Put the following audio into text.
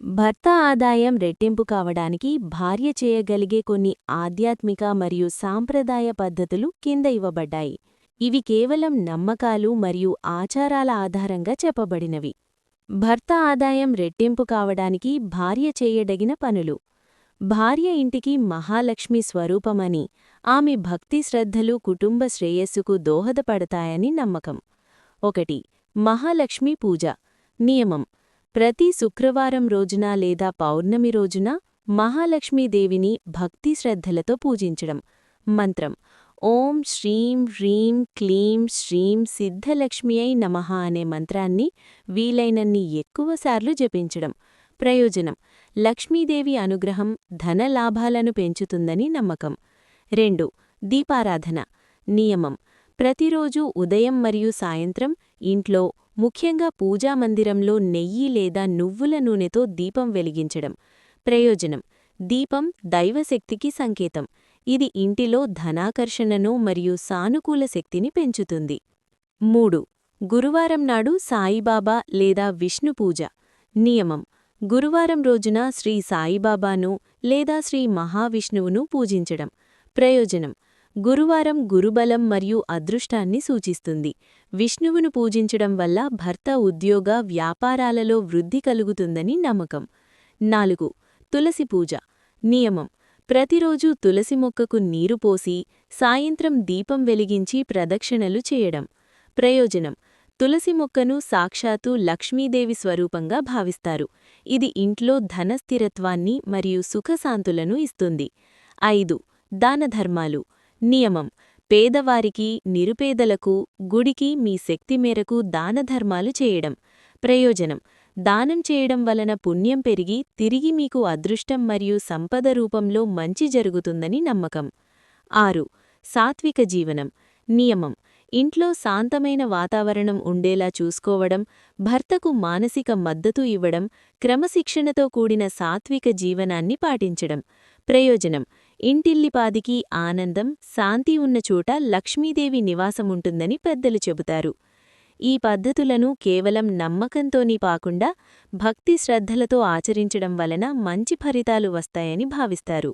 భర్త ఆదాయం రెట్టింపు కావడానికి భార్య చేయగలిగే కొన్ని ఆధ్యాత్మిక మరియు సాంప్రదాయ పద్ధతులు కింద ఇవ్వబడ్డాయి. ఇవి కేవలం నమ్మకాలు మరియు ఆచారాల ఆధారంగా చెప్పబడినవి. భర్త ఆదాయం రెట్టింపు కావడానికి భార్య చేయదగిన పనులు. భార్య ఇంటికి మహాలక్ష్మి స్వరూపమని ఆమె భక్తి శ్రద్ధలు కుటుంబ శ్రేయస్సుకు దోహదపడతాయని నమ్మకం. ఒకటి మహాలక్ష్మి పూజ. నియమం. ప్రతి శుక్రవారం రోజున లేదా పౌర్ణమి రోజున మహాలక్ష్మీదేవిని భక్తి శ్రద్ధలతో పూజించడం. మంత్రం. ఓం శ్రీం హ్రీం క్లీం శ్రీం సిద్ధలక్ష్మియై నమః అనే మంత్రాన్ని వీలైనన్ని ఎక్కువసార్లు జపించడం. ప్రయోజనం. లక్ష్మీదేవి అనుగ్రహం ధనలాభాలను పెంచుతుందని నమ్మకం. రెండు. దీపారాధన. నియమం. ప్రతిరోజూ ఉదయం మరియు సాయంత్రం ఇంట్లో ముఖ్యంగా పూజామందిరంలో నెయ్యి లేదా నువ్వుల నూనెతో దీపం వెలిగించడం. ప్రయోజనం దీపం దైవశక్తికి సంకేతం. ఇది ఇంటిలో ధనాకర్షణను మరియు సానుకూల శక్తిని పెంచుతుంది. మూడు గురువారం నాడు సాయిబాబా లేదా విష్ణు పూజ. నియమం గురువారం రోజున శ్రీ సాయిబాబాను లేదా శ్రీ మహావిష్ణువును పూజించడం. ప్రయోజనం గురువారం గురుబలం మరియు అదృష్టాన్ని సూచిస్తుంది. విష్ణువును పూజించడం వల్ల భర్త ఉద్యోగ వ్యాపారాలలో వృద్ధి కలుగుతుందని నమ్మకం. నాలుగు తులసి పూజ. నియమం. ప్రతిరోజూ తులసి మొక్కకు నీరు పోసి సాయంత్రం దీపం వెలిగించి ప్రదక్షిణలు చేయడం. ప్రయోజనం. తులసి మొక్కను సాక్షాత్తు లక్ష్మీదేవి స్వరూపంగా భావిస్తారు. ఇది ఇంట్లో ధనస్థిరత్వాన్ని మరియు సుఖశాంతులను ఇస్తుంది. ఐదు దానధర్మాలు నియమం. పేదవారికి నిరుపేదలకు గుడికి మీ శక్తి మేరకు దానధర్మాలు చేయడం. ప్రయోజనం. దానం చేయడం వలన పుణ్యం పెరిగి తిరిగి మీకు అదృష్టం మరియు సంపద రూపంలో మంచి జరుగుతుందని నమ్మకం. ఆరు. సాత్విక జీవనం. నియమం. ఇంట్లో శాంతమైన వాతావరణం ఉండేలా చూసుకోవడం భర్తకు మానసిక మద్దతు ఇవ్వడం క్రమశిక్షణతో కూడిన సాత్విక జీవనాన్ని పాటించడం. ప్రయోజనం. ఇంటిల్లిపాదికి ఆనందం శాంతి ఉన్న చోట లక్ష్మీదేవి నివాసముంటుందని పెద్దలు చెబుతారు. ఈ పద్ధతులను కేవలం నమ్మకంతోని పాకుండా భక్తి శ్రద్ధలతో ఆచరించడం వలన మంచి ఫలితాలు వస్తాయని భావిస్తారు.